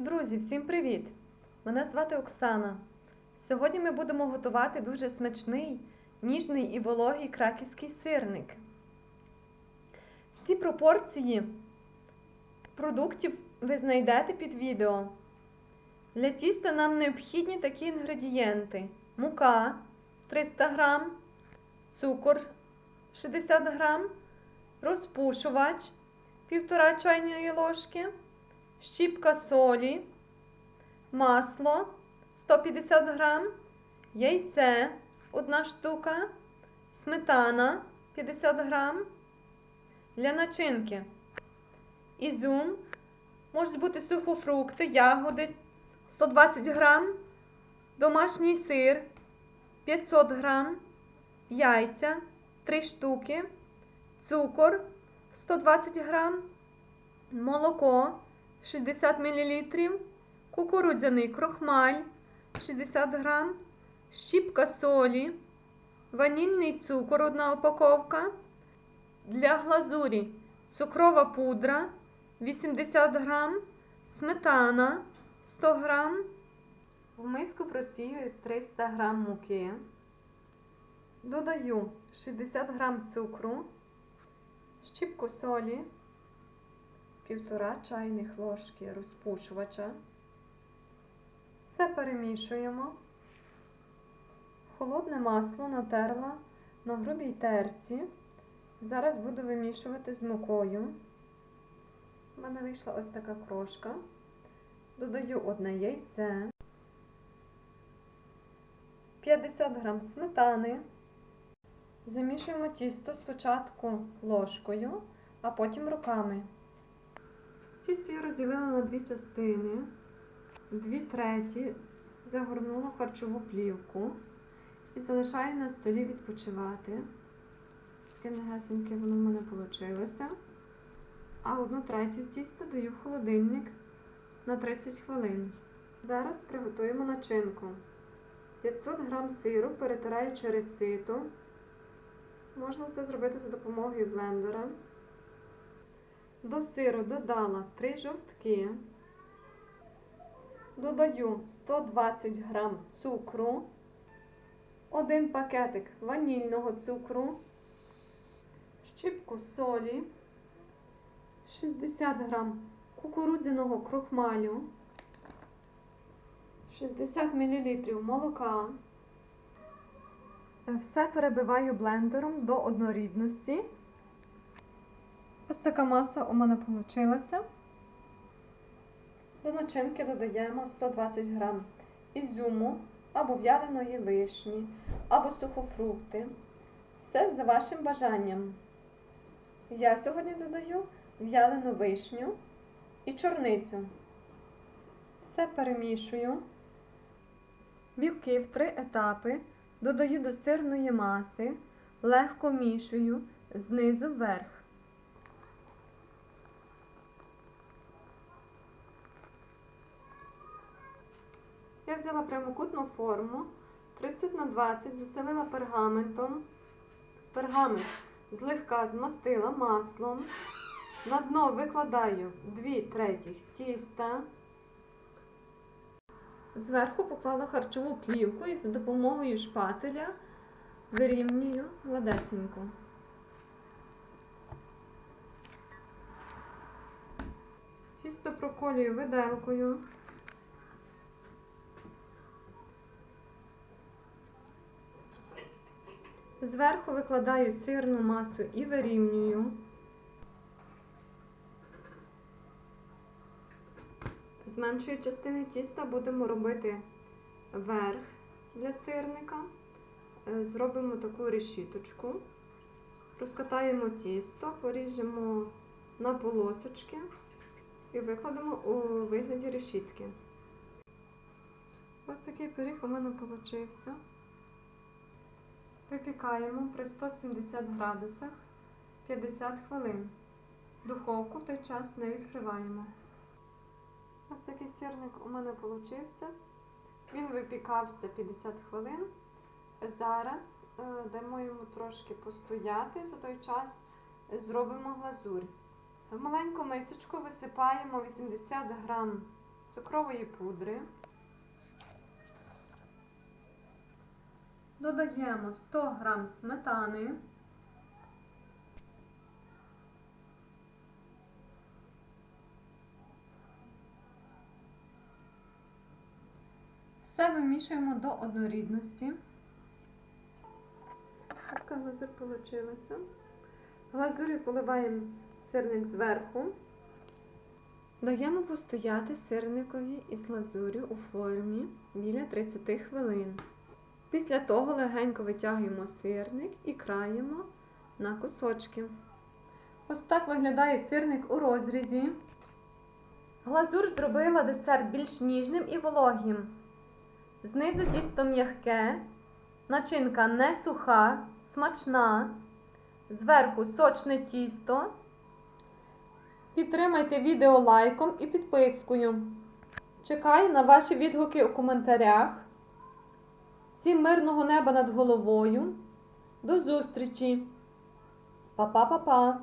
Друзі, всім привіт! Мене звати Оксана. Сьогодні ми будемо готувати дуже смачний, ніжний і вологий краківський сирник. Всі пропорції продуктів ви знайдете під відео. Для тіста нам необхідні такі інгредієнти: мука 300 г, цукор 60 г, розпушувач 1,5 чайної ложки щіпка солі, масло 150 грам, яйце 1 штука, сметана 50 грам. Для начинки. Ізюм, можуть бути сухофрукти, ягоди 120 грам, домашній сир 500 грам, яйця 3 штуки, цукор 120 грам, молоко 60 мл, кукурудзяний крохмаль 60 г, щіпка солі, ванільний цукор 1 упаковка. Для глазурі цукрова пудра 80 г, сметана 100 г. В миску просію 300 г муки. Додаю 60 г цукру, щіпку солі півтора чайних ложки розпушувача. Все перемішуємо. Холодне масло натерла на грубій терці. Зараз буду вимішувати з мукою. У мене вийшла ось така крошка. Додаю одне яйце, 50 грам сметани. Замішуємо тісто спочатку ложкою, а потім руками. Тісто я розділила на дві частини, дві треті загорнула харчову плівку і залишаю на столі відпочивати. Таке м'ягесеньке воно в мене вийшло. А одну третю тіста даю в холодильник на 30 хвилин. Зараз приготуємо начинку. 500 г сиру перетираю через сито. Можна це зробити за допомогою блендера. До сиру додала 3 жовтки, додаю 120 г цукру, 1 пакетик ванільного цукру, щіпку солі, 60 г кукурудзяного крохмалю, 60 мл молока. Все перебиваю блендером до однорідності. Ось така маса у мене вийшла. До начинки додаємо 120 г ізюму або в'яленої вишні, або сухофрукти. Все за вашим бажанням. Я сьогодні додаю в'ялену вишню і чорницю. Все перемішую. Білки в три етапи додаю до сирної маси, легко мішую знизу вверх. Я взяла прямокутну форму 30 на 20, застелила пергаментом. Пергамент злегка змастила маслом. На дно викладаю 2 третіх тіста. Зверху поклала харчову плівку і за допомогою шпателя вирівнюю гладесенько. Тісто проколюю виделкою. Зверху викладаю сирну масу і вирівнюю. З меншої частини тіста будемо робити верх для сирника. Е, Зробимо таку решіточку, розкатаємо тісто, поріжемо на полосочки і викладемо у вигляді решітки. Ось такий пиріг у мене вийшов. Випікаємо при 170 градусах 50 хвилин. Духовку в той час не відкриваємо. Ось такий сирник у мене вийшов. Він випікався 50 хвилин. Зараз е, дамо йому трошки постояти, за той час зробимо глазурь. В маленьку мисочку висипаємо 80 грам цукрової пудри. Додаємо 100 г сметани. Все вимішуємо до однорідності. Така глазур вийшла. Глазурі поливаємо сирник зверху. Даємо постояти сирникові із глазурю у формі біля 30 хвилин. Після того легенько витягуємо сирник і краємо на кусочки. Ось так виглядає сирник у розрізі. Глазур зробила десерт більш ніжним і вологим. Знизу тісто м'яке, начинка не суха, смачна. Зверху сочне тісто. Підтримайте відео лайком і підпискою. Чекаю на ваші відгуки у коментарях. Всім мирного неба над головою. До зустрічі! Па-па-па-па!